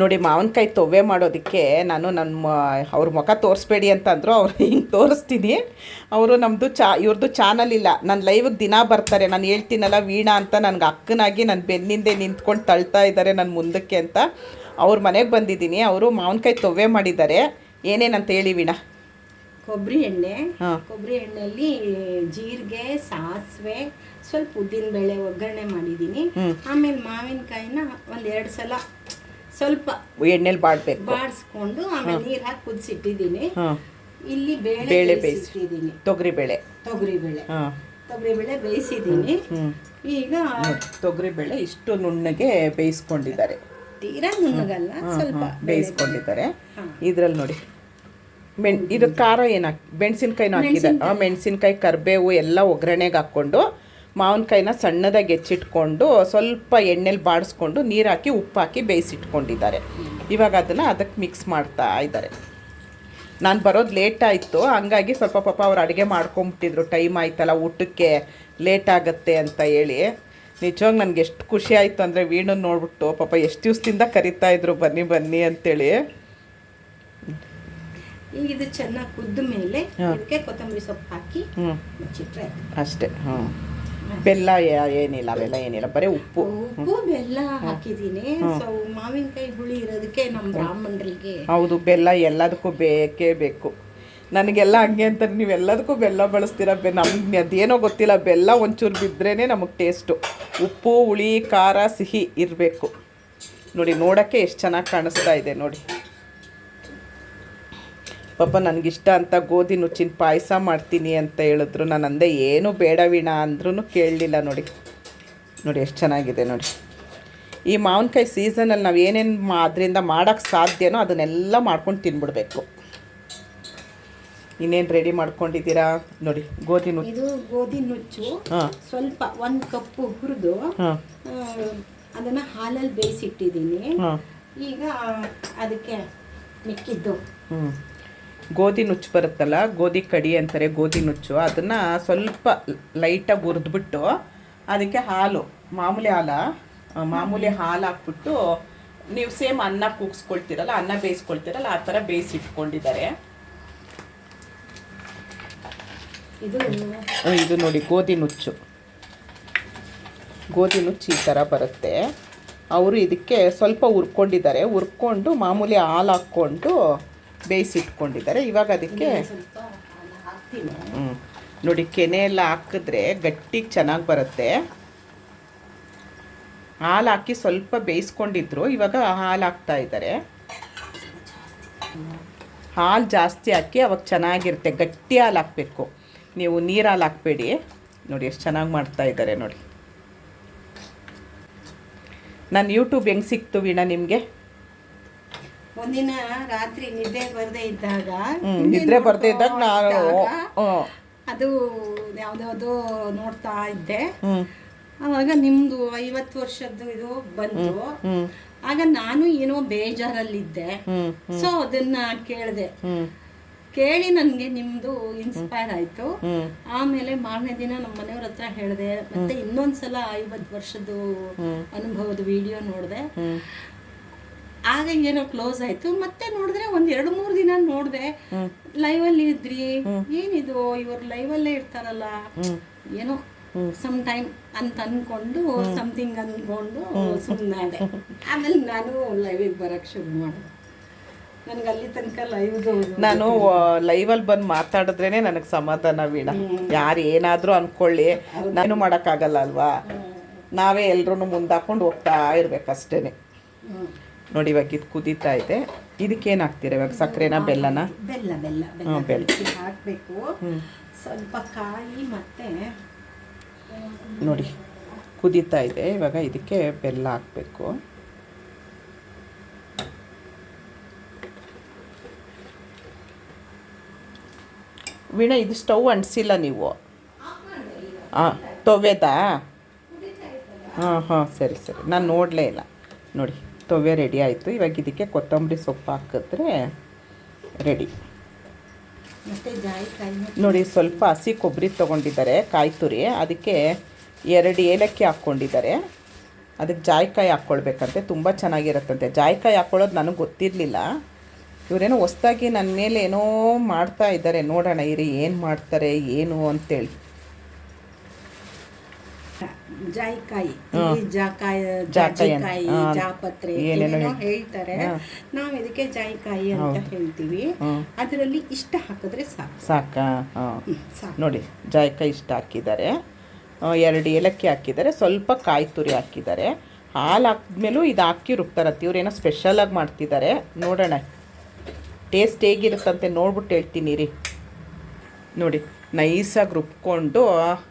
ನೋಡಿ ಮಾವಿನಕಾಯಿ ತೊವ್ವೆ ಮಾಡೋದಕ್ಕೆ ನಾನು ನನ್ನ ಅವ್ರ ಮುಖ ತೋರಿಸ್ಬೇಡಿ ಅಂತಂದ್ರು ಅವ್ರು ಹಿಂಗೆ ತೋರಿಸ್ತೀನಿ. ಅವರು ನಮ್ಮದು ಚಾ ಇವ್ರದ್ದು ಚಾನಲ್ ಇಲ್ಲ. ನನ್ನ ಲೈವ್ಗೆ ದಿನ ಬರ್ತಾರೆ. ನಾನು ಹೇಳ್ತೀನಲ್ಲ ವೀಣಾ ಅಂತ ನನಗೆ ಅಕ್ಕನಾಗಿ ನನ್ನ ಬೆನ್ನಿಂದೆ ನಿಂತ್ಕೊಂಡು ತಳ್ತಾ ಇದ್ದಾರೆ ನನ್ನ ಮುಂದಕ್ಕೆ ಅಂತ. ಅವ್ರ ಮನೆಗೆ ಬಂದಿದ್ದೀನಿ. ಅವರು ಮಾವಿನಕಾಯಿ ತೊವ್ವೆ ಮಾಡಿದ್ದಾರೆ. ಏನೇನಂತ ಹೇಳಿ ವೀಣಾ. ಕೊಬ್ಬರಿ ಎಣ್ಣೆ. ಕೊಬ್ಬರಿ ಎಣ್ಣೆಯಲ್ಲಿ ಜೀರಿಗೆ ಸಾಸಿವೆ ಸ್ವಲ್ಪ ಉದ್ದಿನ ಬೇಳೆ ಒಗ್ಗರಣೆ ಮಾಡಿದ್ದೀನಿ. ಆಮೇಲೆ ಮಾವಿನಕಾಯಿನ ಒಂದೆರಡು ಎರಡು ಸಲ ಸ್ವಲ್ಪ ಎಣ್ಣೆಲಿ ಬಾಡ್ಬೇಕು. ಬಾಡಿಸ್ಕೊಂಡು ಆಮೇಲೆ ನೀರ್ ಹಾಕಿ ಕುದಿಸಿಟ್ಟಿದ್ದೀನಿ. ಇಲ್ಲಿ ಬೇಳೆ ಬೇಳೆ ತೊಗರಿ ಬೇಳೆ ತೊಗರಿಬೇಳೆ. ತೊಗರಿ ಬೇಳೆ ತೊಗರಿ ಬೇಳೆ ಬೇಯಿಸಿದ್ದೀನಿ ಈಗ ತೊಗರಿ ಬೇಳೆ ಇಷ್ಟು ನುಣ್ಣಗೆ ಬೇಯಿಸ್ಕೊಂಡಿದ್ದಾರೆ. ತೀರಾ ನುಣ್ಣಗಲ್ಲ ಸ್ವಲ್ಪ ಬೇಯಿಸ್ಕೊಂಡಿದ್ದಾರೆ. ಇದ್ರಲ್ಲಿ ನೋಡಿ ಮೆಣ್ ಇದು ಖಾರ ಏನು ಹಾಕಿ ಮೆಣಸಿನ್ಕಾಯಿನೂ ಹಾಕಿದ್ದಾರೆ. ಮೆಣಸಿನ್ಕಾಯಿ ಕರಿಬೇವು ಎಲ್ಲ ಒಗ್ಗರಣೆಗೆ ಹಾಕ್ಕೊಂಡು ಮಾವಿನಕಾಯಿನ ಸಣ್ಣದಾಗಿ ಹೆಚ್ಚಿಟ್ಕೊಂಡು ಸ್ವಲ್ಪ ಎಣ್ಣೆಲಿ ಬಾಡಿಸ್ಕೊಂಡು ನೀರು ಹಾಕಿ ಉಪ್ಪು ಹಾಕಿ ಬೇಯಿಸಿಟ್ಕೊಂಡಿದ್ದಾರೆ. ಇವಾಗ ಅದನ್ನು ಅದಕ್ಕೆ ಮಿಕ್ಸ್ ಮಾಡ್ತಾ ಇದ್ದಾರೆ. ನಾನು ಬರೋದು ಲೇಟ್ ಆಯಿತು. ಹಂಗಾಗಿ ಸ್ವಲ್ಪ ಪಾಪ ಅವ್ರು ಅಡುಗೆ ಮಾಡ್ಕೊಂಬಿಟ್ಟಿದ್ರು. ಟೈಮ್ ಆಯ್ತಲ್ಲ ಊಟಕ್ಕೆ ಲೇಟ್ ಆಗುತ್ತೆ ಅಂತ ಹೇಳಿ. ನಿಜವಾಗ ನನಗೆ ಎಷ್ಟು ಖುಷಿ ಆಯಿತು ಅಂದರೆ ವೀಣು ನೋಡ್ಬಿಟ್ಟು ಪಾಪ ಎಷ್ಟು ದಿವಸದಿಂದ ಕರಿತಾ ಇದ್ರು ಬನ್ನಿ ಬನ್ನಿ ಅಂತೇಳಿ. ಈಗ ಇದು ಚೆನ್ನಾಗಿ ಕುದ್ದ ಮೇಲೆ ಕೊತ್ತಂಬರಿ ಸೊಪ್ಪು ಹಾಕಿ ಅಷ್ಟೇ ಹ್ಞೂ ಬೆಲ್ಲ ಏನಿಲ್ಲ ಅವೆಲ್ಲ ಏನಿಲ್ಲ ಬರೀ ಉಪ್ಪು. ಉಪ್ಪು ಬೆಲ್ಲ ಹಾಕಿದ್ದೀನಿ. ಸೊ ಮಾವಿನಕಾಯಿ ಹುಳಿ ಇರೋದಕ್ಕೆ ನಮ್ಮ ಬ್ರಾಹ್ಮಣರಿಗೆ ಹೌದು ಬೆಲ್ಲ ಎಲ್ಲದಕ್ಕೂ ಬೇಕೇ ಬೇಕು. ನನಗೆಲ್ಲ ಹಂಗೆ ಅಂತ ನೀವೆಲ್ಲದಕ್ಕೂ ಬೆಲ್ಲ ಬಳಸ್ತೀರ? ಬೆ ನಮ್ಗೆ ಅದೇನೋ ಗೊತ್ತಿಲ್ಲ ಬೆಲ್ಲ ಒಂಚೂರು ಬಿದ್ರೇ ನಮಗೆ ಟೇಸ್ಟು ಉಪ್ಪು ಹುಳಿ ಖಾರ ಸಿಹಿ ಇರಬೇಕು. ನೋಡಿ ನೋಡೋಕ್ಕೆ ಎಷ್ಟು ಚೆನ್ನಾಗಿ ಕಾಣಿಸ್ತಾ ಇದೆ ನೋಡಿ. ಪಾಪ ನನಗಿಷ್ಟ ಅಂತ ಗೋಧಿ ನುಚ್ಚಿನ ಪಾಯಸ ಮಾಡ್ತೀನಿ ಅಂತ ಹೇಳಿದ್ರು. ನಾನು ಅಂದೆ ಏನು ಬೇಡ ವೀಣ ಅಂದ್ರೂ ಕೇಳಲಿಲ್ಲ ನೋಡಿ. ನೋಡಿ ಎಷ್ಟು ಚೆನ್ನಾಗಿದೆ ನೋಡಿ. ಈ ಮಾವಿನಕಾಯಿ ಸೀಸನಲ್ಲಿ ನಾವು ಏನೇನು ಮಾ ಅದರಿಂದ ಮಾಡೋಕ್ಕೆ ಸಾಧ್ಯನೋ ಅದನ್ನೆಲ್ಲ ಮಾಡ್ಕೊಂಡು ತಿನ್ಬಿಡ್ಬೇಕು. ಇನ್ನೇನು ರೆಡಿ ಮಾಡ್ಕೊಂಡಿದ್ದೀರಾ? ನೋಡಿ ಗೋಧಿ ನುಚ್ಚು. ಇದು ಗೋಧಿ ನುಚ್ಚು. ಸ್ವಲ್ಪ ಒಂದು ಕಪ್ಪು ಹುರಿದು ಅದನ್ನು ಹಾಲಲ್ಲಿ ಬೇಯಿಸಿಟ್ಟಿದ್ದೀನಿ. ಈಗ ಅದಕ್ಕೆ ಮಿಕ್ಕಿದ್ದು. ಗೋಧಿ ನುಚ್ಚು ಬರುತ್ತಲ್ಲ ಗೋಧಿ ಕಡಿ ಅಂತಾರೆ ಗೋಧಿ ನುಚ್ಚು. ಅದನ್ನು ಸ್ವಲ್ಪ ಲೈಟಾಗಿ ಹುರಿದ್ಬಿಟ್ಟು ಅದಕ್ಕೆ ಹಾಲು ಮಾಮೂಲಿ ಹಾಲ ಮಾಮೂಲಿ ಹಾಲು ಹಾಕ್ಬಿಟ್ಟು ನೀವು ಸೇಮ್ ಅನ್ನ ಕೂಗಿಸ್ಕೊಳ್ತೀರಲ್ಲ ಅನ್ನ ಬೇಯಿಸ್ಕೊಳ್ತೀರಲ್ಲ ಆ ಥರ ಬೇಯಿಸಿಟ್ಕೊಂಡಿದ್ದಾರೆ ಇದು ನೋಡಿ ಗೋಧಿ ನುಚ್ಚು. ಗೋಧಿ ನುಚ್ಚು ಈ ಥರ ಬರುತ್ತೆ. ಅವರು ಇದಕ್ಕೆ ಸ್ವಲ್ಪ ಹುರ್ಕೊಂಡಿದ್ದಾರೆ. ಹುರ್ಕೊಂಡು ಮಾಮೂಲಿ ಹಾಲು ಹಾಕ್ಕೊಂಡು ಬೇಯಿಸಿಟ್ಕೊಂಡಿದ್ದಾರೆ. ಇವಾಗ ಅದಕ್ಕೆ ಹಾಲು ನೋಡಿ ಕೆನೆ ಎಲ್ಲ ಹಾಕಿದ್ರೆ ಗಟ್ಟಿಗೆ ಚೆನ್ನಾಗಿ ಬರುತ್ತೆ. ಹಾಲು ಹಾಕಿ ಸ್ವಲ್ಪ ಬೇಯಿಸ್ಕೊಂಡಿದ್ರು. ಇವಾಗ ಹಾಲು ಹಾಕ್ತಾ ಇದ್ದಾರೆ. ಹಾಲು ಜಾಸ್ತಿ ಹಾಕಿ ಅವಾಗ ಚೆನ್ನಾಗಿರುತ್ತೆ. ಗಟ್ಟಿ ಹಾಲು ಹಾಕಬೇಕು. ನೀವು ನೀರು ಹಾಲು ಹಾಕಬೇಡಿ. ನೋಡಿ ಎಷ್ಟು ಚೆನ್ನಾಗಿ ಮಾಡ್ತಾ ಇದ್ದಾರೆ ನೋಡಿ. ನಾನು ಯೂಟ್ಯೂಬ್ ಹೆಂಗೆ ಸಿಕ್ತು ವೀಣಾ ನಿಮಗೆ? ಒಂದಿನ ರಾತ್ರಿ ನಿದ್ದೆ ಬರದೇ ಇದ್ದಾಗ ನಿದ್ರೆ ಬರ್ದೇ ಇದ್ದಾಗ ನಾನು ಅದು ಯಾವ್ದಾವ್ದು ನೋಡ್ತಾ ಇದ್ದೆ. ಅವಾಗ ನಿಮ್ದು ಐವತ್ತು ವರ್ಷದ್ದು ಇದು ಬಂತು. ಆಗ ನಾನು ಏನೋ ಬೇಜಾರಲ್ಲಿದ್ದೆ. ಸೊ ಅದನ್ನ ಕೇಳಿದೆ. ಕೇಳಿ ನನಗೆ ನಿಮ್ದು ಇನ್ಸ್ಪೈರ್ ಆಯ್ತು. ಆಮೇಲೆ ಮಾರನೇ ದಿನ ನಮ್ಮ ಮನೆಯವ್ರ ಹತ್ರ ಹೇಳಿದೆ ಮತ್ತೆ ಇನ್ನೊಂದ್ಸಲ ಐವತ್ತು ವರ್ಷದ್ದು ಅನುಭವದ ವಿಡಿಯೋ ನೋಡಿದೆ. ಆಗ ಏನೋ ಕ್ಲೋಸ್ ಆಯ್ತು. ಮತ್ತೆ ನೋಡಿದ್ರೆ ಒಂದ್ ಎರಡು ಮೂರು ದಿನ ನೋಡಿದೆ ಅಲ್ಲಿ ಇದ್ರಿ. ಏನಿದು ಇವ್ರು ಅಲ್ಲೇ ಇರ್ತಾರಲ್ಲ. ಏನೋ ಸಮ್ ಟೈಮ್ ಅಂತ ಅನ್ಕೊಂಡು ಸಮಥಿಂಗ್ ಅನ್ಕೊಂಡು ಸುಮ್ಮನೆ ಆಮೇಲೆ ನಾನು ಲೈವಿಗೆ ಬರಕ್ ಶುರು ಮಾಡಿದೆ. ನನಗೆ ಅಲ್ಲಿ ತನಕ ಲೈವ್ ನಾನು ಲೈವಲ್ಲಿ ಬಂದು ಮಾತಾಡಿದ್ರೇನೆ ನನಗೆ ಸಮಾಧಾನ ವೀಣ. ಯಾರು ಏನಾದರೂ ಅನ್ಕೊಳ್ಳಿ. ನಾನು ಮಾಡೋಕ್ಕಾಗಲ್ಲ ಅಲ್ವಾ? ನಾವೇ ಎಲ್ರೂ ಮುಂದಾಕೊಂಡು ಹೋಗ್ತಾ ಇರ್ಬೇಕಷ್ಟೇ ನೋಡಿ ಇವಾಗ ಇದು ಕುದೀತಾ ಇದೆ. ಇದಕ್ಕೇನು ಹಾಕ್ತೀರಾ ಇವಾಗ ಸಕ್ಕರೆನ ಬೆಲ್ಲನ? ಬೆಲ್ಲ ಬೆಲ್ಲ ಬೆಲ್ಲ ಹ್ಮ್, ಬೆಲ್ಲ. ಕಲಸಿ ಹಾಕ್ಬೇಕು. ಸ್ವಲ್ಪ ಕಾಯಿ ಮತ್ತೆ ನೋಡಿ ಕುದೀತಾ ಇದೆ. ಇವಾಗ ಇದಕ್ಕೆ ಬೆಲ್ಲ ಹಾಕಬೇಕು. ವೀಣಾ ಇದು ಸ್ಟವ್ ಅಂಟಿಸಿಲ್ಲ ನೀವು? ಹಾಂ ತೊವೆದಾ? ಹಾಂ ಹಾಂ ಸರಿ ಸರಿ. ನಾನು ನೋಡಲೇ ಇಲ್ಲ. ನೋಡಿ. ತೊವ್ವೆ ರೆಡಿ ಆಯಿತು. ಇವಾಗ ಇದಕ್ಕೆ ಕೊತ್ತಂಬರಿ ಸೊಪ್ಪು ಹಾಕಿದ್ರೆ ರೆಡಿ. ಮತ್ತೆ ಜಾಯಿಕಾಯಿ ನೋಡಿ ಸ್ವಲ್ಪ ಹಸಿ ಕೊಬ್ಬರಿ ತೊಗೊಂಡಿದ್ದಾರೆ ಕಾಯಿ ತುರಿ. ಅದಕ್ಕೆ ಎರಡು ಏಲಕ್ಕಿ ಹಾಕ್ಕೊಂಡಿದ್ದಾರೆ. ಅದಕ್ಕೆ ಜಾಯ್ಕಾಯಿ ಹಾಕ್ಕೊಳ್ಬೇಕಂತೆ. ತುಂಬ ಚೆನ್ನಾಗಿರುತ್ತಂತೆ. ಜಾಯ್ಕಾಯಿ ಹಾಕ್ಕೊಳ್ಳೋದು ನನಗೆ ಗೊತ್ತಿರಲಿಲ್ಲ. ಇವರೇನೋ ಹೊಸ್ದಾಗಿ ನನ್ನ ಮೇಲೆ ಏನೋ ಮಾಡ್ತಾ ಇದ್ದಾರೆ. ನೋಡೋಣ ಇರಿ ಏನು ಮಾಡ್ತಾರೆ ಏನು ಅಂತೇಳಿ. ಜಾಯಿಕಾಯಿ ಜಾಕಾಯಿ ಜಾಜಿಕಾಯಿ ಜಾಪತ್ರೆ ಏನೇನೋ ಹೇಳ್ತಾರೆ. ನಾವು ಇದಕ್ಕೆ ಜಾಯಿಕಾಯಿ ಅಂತ ಹೇಳ್ತೀವಿ. ಅದರಲ್ಲಿ ಇಷ್ಟ ಹಾಕಿದ್ರೆ ಸಾಕು. ಸಾಕಾ ನೋಡಿ ಜಾಯಿಕಾಯಿ ಇಷ್ಟ ಹಾಕಿದ್ದಾರೆ. ಎರಡು ಏಲಕ್ಕಿ ಹಾಕಿದ್ದಾರೆ. ಸ್ವಲ್ಪ ಕಾಯಿ ತುರಿ ಹಾಕಿದ್ದಾರೆ. ಹಾಲು ಹಾಕಿದ್ಮೇಲೂ ಇದು ಹಾಕಿ ರುಬ್ತಾರತ್ತೆ. ಇವ್ರೇನೋ ಸ್ಪೆಷಲಾಗಿ ಮಾಡ್ತಿದ್ದಾರೆ. ನೋಡೋಣ. ಟೇಸ್ಟ್ ಹೇಗಿರುತ್ತಂತೆ ನೋಡ್ಬಿಟ್ಟು ಹೇಳ್ತೀನಿ ರೀ. ನೋಡಿ. ನೈಸಾಗಿ ರುಬ್ಕೊಂಡು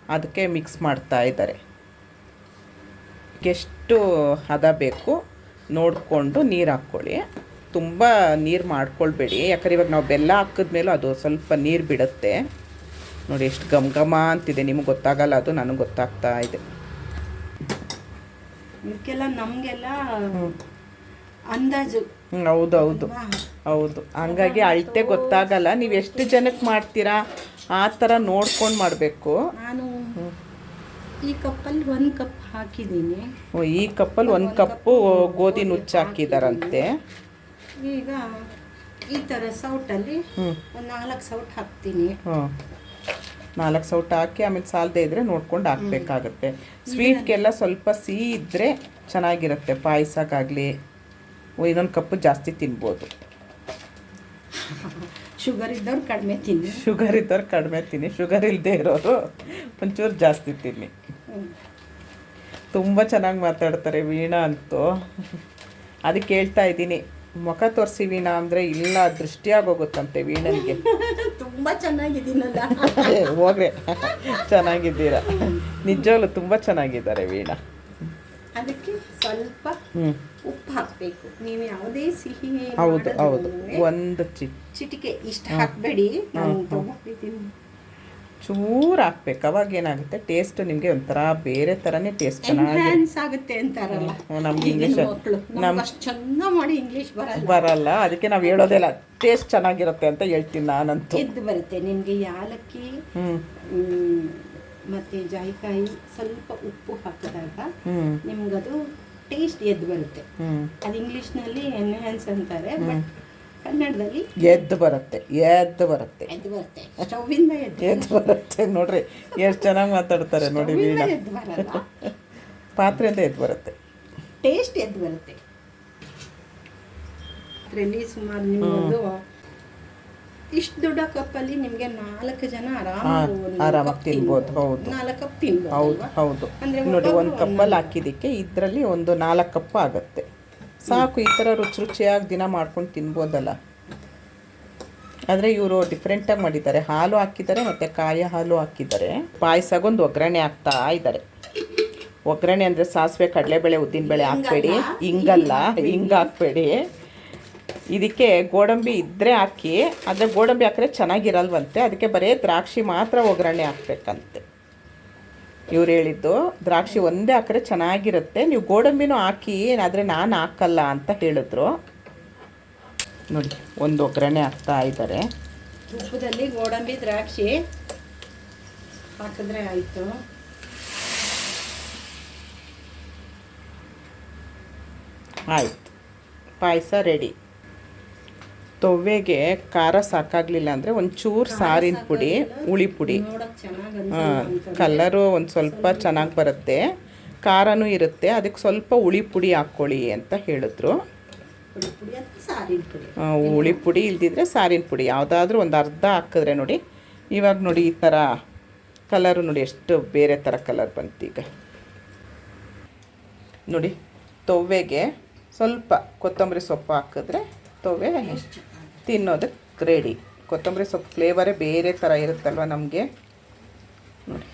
ಅದಕ್ಕೆ ಮಿಕ್ಸ್ ಮಾಡ್ತಾ ಇದ್ದಾರೆ. ಎಷ್ಟು ಹದ ಬೇಕು ನೋಡಿಕೊಂಡು ನೀರು ಹಾಕ್ಕೊಳ್ಳಿ. ತುಂಬ ನೀರು ಮಾಡ್ಕೊಳ್ಬೇಡಿ. ಯಾಕಂದ್ರೆ ಇವಾಗ ನಾವು ಬೆಲ್ಲ ಹಾಕಿದ್ಮೇಲೂ ಅದು ಸ್ವಲ್ಪ ನೀರು ಬಿಡುತ್ತೆ. ನೋಡಿ ಎಷ್ಟು ಘಮ ಘಮ ಅಂತಿದೆ. ನಿಮಗೆ ಗೊತ್ತಾಗಲ್ಲ ಅದು ನನಗೆ ಗೊತ್ತಾಗ್ತಾ ಇದೆ. ಇದಕ್ಕೆಲ್ಲ ನಮಗೆಲ್ಲ ಅಂದಾಜು. ಹೌದು ಹೌದು. ಹೌದು. ಹಂಗಾಗಿ ಅಳತೆ ಗೊತ್ತಾಗಲ್ಲ. ನೀವು ಎಷ್ಟು ಜನಕ್ಕೆ ಮಾಡ್ತೀರಾ? ಆ ಥರ ನೋಡ್ಕೊಂಡು ಮಾಡಬೇಕು. ನಾನು ಈ ಕಪ್ಪಲ್ಲಿ ಒಂದು ಕಪ್ ಹಾಕಿದ್ದೀನಿ. ಈ ಕಪ್ಪಲ್ಲಿ ಒಂದು ಕಪ್ಪು ಗೋಧಿ ನುಚ್ಚು ಹಾಕಿದಾರಂತೆ. ಈಗ ಈ ಥರ ಸೌಟಲ್ಲಿ ಒಂದು ನಾಲ್ಕು ಸೌಟ್ ಹಾಕ್ತೀನಿ. ನಾಲ್ಕು ಸೌಟ್ ಹಾಕಿ ಆಮೇಲೆ ಸಾಲದೇ ಇದ್ದರೆ ನೋಡ್ಕೊಂಡು ಹಾಕ್ಬೇಕಾಗತ್ತೆ. ಸ್ವೀಟ್ಗೆಲ್ಲ ಸ್ವಲ್ಪ ಸಿಹಿ ಇದ್ದರೆ ಚೆನ್ನಾಗಿರುತ್ತೆ. ಪಾಯಸಕ್ಕಾಗಲಿ. ಇನ್ನೊಂದು ಕಪ್ಪು ಜಾಸ್ತಿ ತಿನ್ಬೋದು. ಶುಗರ್ ಇದ್ದವ್ರು ಕಡಿಮೆ ತಿನ್ನಿ. ಶುಗರ್ ಇದ್ದವ್ರು ಕಡಿಮೆ ತಿನ್ನಿ. ಶುಗರ್ ಇಲ್ಲದೆ ಇರೋರು ಒಂಚೂರು ಜಾಸ್ತಿ ತಿನ್ನಿ. ತುಂಬ ಚೆನ್ನಾಗಿ ಮಾತಾಡ್ತಾರೆ ವೀಣಾ ಅಂತೂ. ಅದಕ್ಕೆ ಹೇಳ್ತಾ ಇದ್ದೀನಿ. ಮುಖ ತೋರಿಸಿ ವೀಣಾ ಅಂದರೆ ಇಲ್ಲ ದೃಷ್ಟಿಯಾಗೋಗುತ್ತಂತೆ ವೀಣನಿಗೆ. ತುಂಬಾ ಚೆನ್ನಾಗಿದ್ದೀನಲ್ಲ. ಹೋಗ್ರೆ. ಚೆನ್ನಾಗಿದ್ದೀರಾ? ನಿಜವಾಗ್ಲೂ ತುಂಬ ಚೆನ್ನಾಗಿದ್ದಾರೆ ವೀಣಾ. ಅದಕ್ಕೆ ಸ್ವಲ್ಪ ಉಪ್ಪು ಹಾಕಬೇಕು. ನೀವು ಯಾವುದೇ ಸಿಹಿ ಹೌದು ಹೌದು. ಒಂದು ಚಿಟಿಕೆ ಇಷ್ಟ ಹಾಕಬೇಡಿ. ಚೂರು ಹಾಕ್ಬೇಕು. ಅವಾಗ ಏನಾಗುತ್ತೆ? ಟೇಸ್ಟ್ ನಿಮಗೆ ಒಂಥರ ಬೇರೆ ಥರನೇ ಟೇಸ್ಟ್ ಚೆನ್ನಾಗಿ ಆಗುತ್ತೆ ಅಂತಾರಲ್ಲ. ನಮ್ಗೆ ಇಂಗ್ಲೀಷ್ ನಮ್ಮ ಚಂದ ಮಾಡಿ ಇಂಗ್ಲೀಷ್ ಬರಲ್ಲ. ಬರಲ್ಲ. ಅದಕ್ಕೆ ನಾವು ಹೇಳೋದಿಲ್ಲ ಟೇಸ್ಟ್ ಚೆನ್ನಾಗಿರುತ್ತೆ ಅಂತ ಹೇಳ್ತೀನಿ ನಾನಂತೂ. ಇದ್ದು ಬರುತ್ತೆ. ನಿಮಗೆ ಯಾಲಕ್ಕಿ ಮತ್ತೆ ಜಾಯಿಕಾಯಿ ಸ್ವಲ್ಪ ಉಪ್ಪು ಹಾಕಿದಾಗ ನಿಮ್ಗದು ಟೇಸ್ಟ್ ಎದ್ದು ಬರುತ್ತೆ. ಅದು ಇಂಗ್ಲೀಷ್ನಲ್ಲಿ ಎನ್ಹ್ಯಾನ್ಸ್ ಅಂತಾರೆ ಬಟ್ ಕನ್ನಡದಲ್ಲಿ ಎದ್ದು ಬರುತ್ತೆ ಎದ್ದು ಬರುತ್ತೆ. ಎದ್ದು ಬರುತ್ತೆ. ಸ್ಟವ್ವಿಂದ ಎದ್ದು ಎದ್ದು ಬರುತ್ತೆ ನೋಡ್ರಿ ಎಷ್ಟು ಚೆನ್ನಾಗಿ ಮಾತಾಡ್ತಾರೆ ನೋಡಿ ವೀಣಾ. ಎದ್ದು ಬರಲ್ಲ. ಪಾತ್ರೆಯಿಂದ ಎದ್ದು ಬರುತ್ತೆ. ಟೇಸ್ಟ್ ಎದ್ದು ಬರುತ್ತೆ. ಅದರಲ್ಲಿ ಸುಮಾರು ನಿಮ್ಮದು ಇಷ್ಟು ದೊಡ್ಡ ಕಪ್ಪಲ್ಲಿ ನಿಮಗೆ ನಾಲ್ಕು ಜನ ಆರಾಮಾಗಿ ಕಪ್ ತಿನ್ಬೋದು. ಹೌದು. ನಾಲ್ಕು ಕಪ್ ತಿನ್ಬೋದು ಹೌದು ಹೌದು. ಅಂದ್ರೆ ನೋಡಿ ಒಂದು ಕಪ್ಪಲ್ಲಿ ಹಾಕಿದ್ದಕ್ಕೆ ಇದರಲ್ಲಿ ಒಂದು ನಾಲ್ಕು ಕಪ್ ಆಗುತ್ತೆ. ಸಾಕು ಈ ಥರ ರುಚಿ ರುಚಿಯಾಗಿ ದಿನ ಮಾಡ್ಕೊಂಡು ತಿನ್ಬೋದಲ್ಲ. ಆದರೆ ಇವರು ಡಿಫ್ರೆಂಟಾಗಿ ಮಾಡಿದ್ದಾರೆ. ಹಾಲು ಹಾಕಿದ್ದಾರೆ ಮತ್ತು ಕಾಯ ಹಾಲು ಹಾಕಿದ್ದಾರೆ. ಪಾಯಸಗೊಂದು ಒಗ್ಗರಣೆ ಹಾಕ್ತಾ ಇದ್ದಾರೆ. ಒಗ್ಗರಣೆ ಅಂದರೆ ಸಾಸಿವೆ ಕಡಲೆಬೇಳೆ ಉದ್ದಿನಬೇಳೆ ಹಾಕ್ಬೇಡಿ. ಹಿಂಗಲ್ಲ ಹಿಂಗೆ ಹಾಕಬೇಡಿ. ಇದಕ್ಕೆ ಗೋಡಂಬಿ ಇದ್ದರೆ ಹಾಕಿ ಆದರೆ ಗೋಡಂಬಿ ಹಾಕಿದ್ರೆ ಚೆನ್ನಾಗಿರಲ್ವಂತೆ. ಅದಕ್ಕೆ ಬರೀ ದ್ರಾಕ್ಷಿ ಮಾತ್ರ ಒಗ್ಗರಣೆ ಹಾಕ್ಬೇಕಂತೆ. ಇವ್ರು ಹೇಳಿದ್ದು ದ್ರಾಕ್ಷಿ ಒಂದೇ ಹಾಕಿದ್ರೆ ಚೆನ್ನಾಗಿರುತ್ತೆ. ನೀವು ಗೋಡಂಬಿನೂ ಹಾಕಿ ಏನಾದರೆ ನಾನು ಹಾಕಲ್ಲ ಅಂತ ಹೇಳಿದ್ರು. ನೋಡಿ ಒಂದು ಒಗ್ಗರಣೆ ಹಾಕ್ತಾ ಇದ್ದಾರೆ. ಉಪ್ಪದಲ್ಲಿ ಗೋಡಂಬಿ ದ್ರಾಕ್ಷಿ ಹಾಕಿದ್ರೆ ಆಯಿತು. ಆಯ್ತು. ಪಾಯಸ ರೆಡಿ. ತೊವ್ವೆಗೆ ಖಾರ ಸಾಕಾಗಲಿಲ್ಲ ಅಂದರೆ ಒಂಚೂರು ಸಾರಿನ ಪುಡಿ ಹುಳಿ ಪುಡಿ. ಕಲರು ಒಂದು ಸ್ವಲ್ಪ ಚೆನ್ನಾಗಿ ಬರುತ್ತೆ. ಖಾರನೂ ಇರುತ್ತೆ. ಅದಕ್ಕೆ ಸ್ವಲ್ಪ ಹುಳಿ ಪುಡಿ ಹಾಕ್ಕೊಳ್ಳಿ ಅಂತ ಹೇಳಿದ್ರು. ಹುಳಿ ಪುಡಿ ಇಲ್ದಿದ್ರೆ ಸಾರಿನ ಪುಡಿ. ಯಾವುದಾದ್ರೂ ಒಂದು ಅರ್ಧ ಹಾಕಿದ್ರೆ ನೋಡಿ. ಇವಾಗ ನೋಡಿ ಈ ಥರ ಕಲರು ನೋಡಿ ಎಷ್ಟು ಬೇರೆ ಥರ ಕಲರ್ ಬಂತು ಈಗ. ನೋಡಿ ತೊವ್ವೆಗೆ ಸ್ವಲ್ಪ ಕೊತ್ತಂಬರಿ ಸೊಪ್ಪು ಹಾಕಿದ್ರೆ ತೊವ್ವೆ ತಿನ್ನೋದಕ್ಕೆ ರೆಡಿ ಕೊತ್ತಂಬರಿ ಸೊಪ್ಪು ಫ್ಲೇವರೇ ಬೇರೆ ಥರ ಇರುತ್ತಲ್ವ ನಮಗೆ? ನೋಡಿ.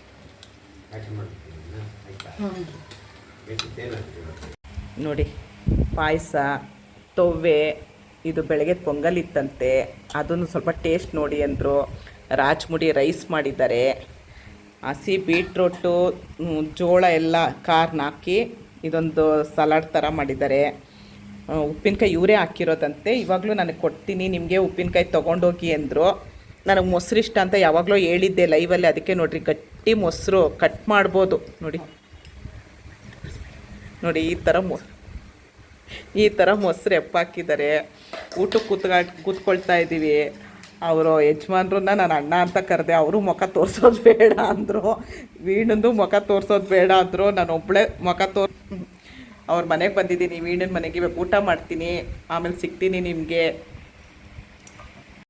ನೋಡಿ, ಪಾಯಸ, ತೊವ್ವೆ, ಇದು ಬೆಳಗ್ಗೆ ಪೊಂಗಲ್ ಇತ್ತಂತೆ ಅದನ್ನು ಸ್ವಲ್ಪ ಟೇಸ್ಟ್ ನೋಡಿ ಅಂದರು. ರಾಜ್ಮುಡಿ ರೈಸ್ ಮಾಡಿದ್ದಾರೆ. ಹಸಿ ಬೀಟ್ರೋಟು ಜೋಳ ಎಲ್ಲ ಕಾರ್ನ ಹಾಕಿ ಇದೊಂದು ಸಲಾಡ್ ಥರ ಮಾಡಿದ್ದಾರೆ. ಉಪ್ಪಿನಕಾಯಿ ಇವರೇ ಹಾಕಿರೋದಂತೆ. ಇವಾಗಲೂ ನನಗೆ ಕೊಡ್ತೀನಿ, ನಿಮಗೆ ಉಪ್ಪಿನಕಾಯಿ ತೊಗೊಂಡೋಗಿ ಅಂದರು. ನನಗೆ ಮೊಸರು ಇಷ್ಟ ಅಂತ ಯಾವಾಗಲೂ ಹೇಳಿದ್ದೆ ಲೈವಲ್ಲಿ ಅದಕ್ಕೆ ನೋಡಿರಿ, ಗಟ್ಟಿ ಮೊಸರು ಕಟ್ ಮಾಡ್ಬೋದು. ನೋಡಿ. ನೋಡಿ, ಈ ಥರ ಮೊ, ಈ ಥರ ಮೊಸರು ಎಪ್ಪಾಕಿದ್ದಾರೆ ಊಟಕ್ಕೆ ಕೂತ್ಕಾ, ಕೂತ್ಕೊಳ್ತಾ ಇದ್ದೀವಿ ಅವರು ಯಜಮಾನ್ರನ್ನ ನಾನು ಅಣ್ಣ ಅಂತ ಕರೆದೆ. ಅವರು ಮುಖ ತೋರಿಸೋದು ಬೇಡ ಅಂದರು. ವೀಣಂದು ಮುಖ ತೋರಿಸೋದು ಬೇಡ ಅಂದರು. ನಾನು ಒಬ್ಬಳೇ ಮುಖ ತೋರ್ ಅವ್ರ ಮನೆಗೆ ಬಂದಿದ್ದೀನಿ ವೀಣನ ಮನೆಗೆ ಇವಾಗ ಊಟ ಮಾಡ್ತೀನಿ ಆಮೇಲೆ ಸಿಗ್ತೀನಿ ನಿಮಗೆ.